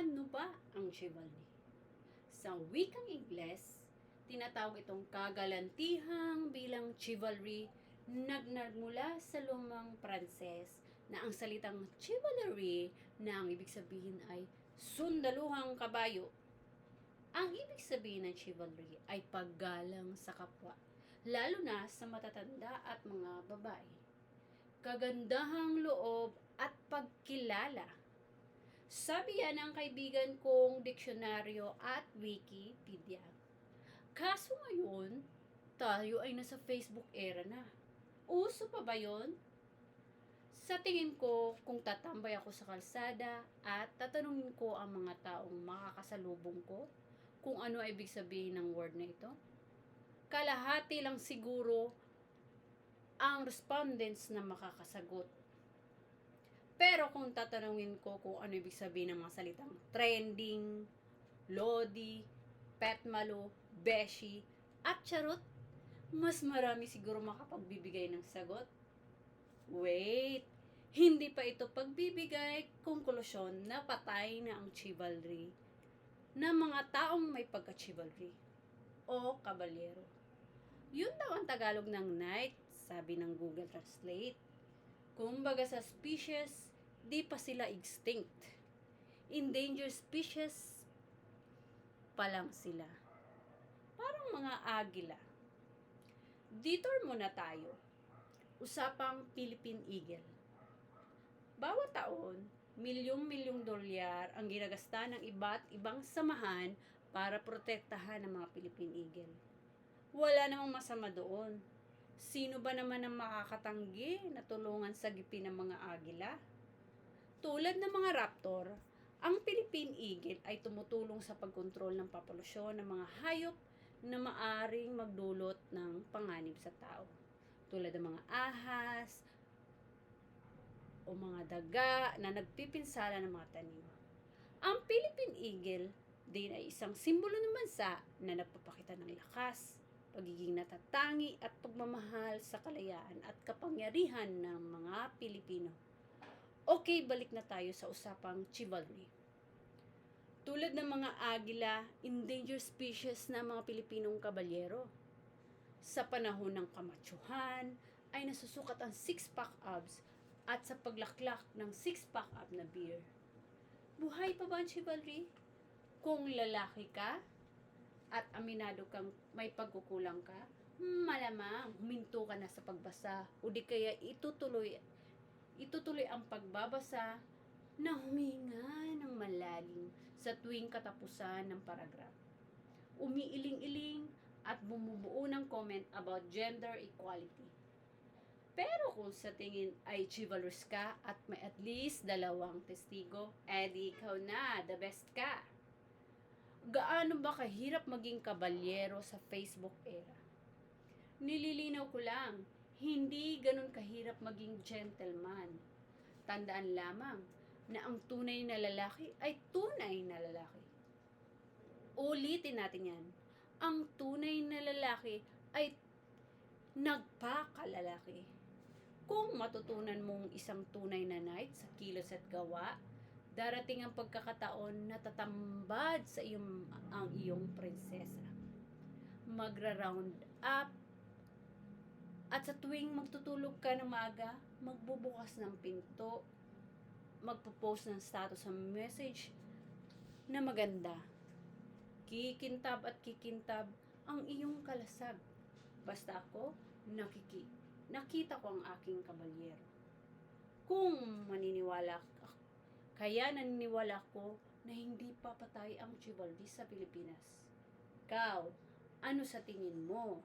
Ano ba ang chivalry? Sa wikang Ingles, tinatawag itong kagalantihang bilang chivalry nagnagmula sa lumang Pranses na ang salitang chivalry na ang ibig sabihin ay sundaluhang kabayo. Ang ibig sabihin ng chivalry ay paggalang sa kapwa, lalo na sa matatanda at mga babae. Kagandahang loob at pagkilala. Sabi yan ng kaibigan kong diksyonaryo at Wikipedia. Kaso ngayon, tayo ay nasa Facebook era na. Uso pa ba yon? Sa tingin ko, kung tatambay ako sa kalsada at tatanungin ko ang mga taong makakasalubong ko kung ano ay ibig sabihin ng word na ito, kalahati lang siguro ang respondents na makakasagot. Pero kung tatanungin ko kung ano ibig sabihin ng mga salitang trending, lodi, petmalo, beshi, at charot, mas marami siguro makapagbibigay ng sagot. Wait, hindi pa ito pagbibigay konklusyon na patay na ang chivalry ng mga taong may pagka-chivalry o kabalyero. Yun daw ang Tagalog ng knight, sabi ng Google Translate. Kumbaga sa species, di pa sila extinct. Endangered species pa lang sila. Parang mga agila. Detour muna tayo. Usapang Philippine Eagle. Bawat taon, milyong-milyong dolyar ang ginagasta ng iba't ibang samahan para protektahan ang mga Philippine Eagle. Wala namang masama doon. Sino ba naman ang makakatanggi na tulungan sa gipi ng mga agila? Tulad ng mga raptor, ang Philippine Eagle ay tumutulong sa pagkontrol ng populasyon ng mga hayop na maaring magdulot ng panganib sa tao. Tulad ng mga ahas o mga daga na nagpipinsala ng mga tanim. Ang Philippine Eagle din ay isang simbolo ng bansa na nagpapakita ng lakas, pagiging natatangi at pagmamahal sa kalayaan at kapangyarihan ng mga Pilipino. Okay, balik na tayo sa usapang chivalry. Tulad ng mga agila, endangered species na mga Pilipinong kabalyero. Sa panahon ng kamatsuhan, ay nasusukat ang six-pack abs at sa paglaklak ng six-pack ab na beer. Buhay pa ba ang chivalry? Kung lalaki ka at aminado kang may pagkukulang ka, malamang huminto ka na sa pagbasa o di kaya itutuloy itutuloy ang pagbabasa na huminga ng malalim sa tuwing katapusan ng paragraph. Umiiling-iling at bumubuo ng comment about gender equality. Pero kung sa tingin ay chivalrous ka at may at least dalawang testigo, edi ikaw na, the best ka. Gaano ba kahirap maging kabalyero sa Facebook era? Nililinaw ko lang, hindi ganun kahirap maging gentleman. Tandaan lamang na ang tunay na lalaki ay tunay na lalaki. Ulitin natin yan. Ang tunay na lalaki ay nagpakalalaki. Kung matutunan mong isang tunay na knight sa kilos at gawa, darating ang pagkakataon na tatambad sa iyong, ang iyong prinsesa. Magra-round up at sa tuwing magtutulog ka ng maaga, magbubukas ng pinto, magpo-post ng status sa message na maganda. Kikintab at kikintab ang iyong kalasag. Basta ako, nakiki nakita ko ang aking kabalyero. Kung maniniwala ka, kaya naniniwala ko na hindi papatay ang chivalry sa Pilipinas. Ikaw, ano sa tingin mo?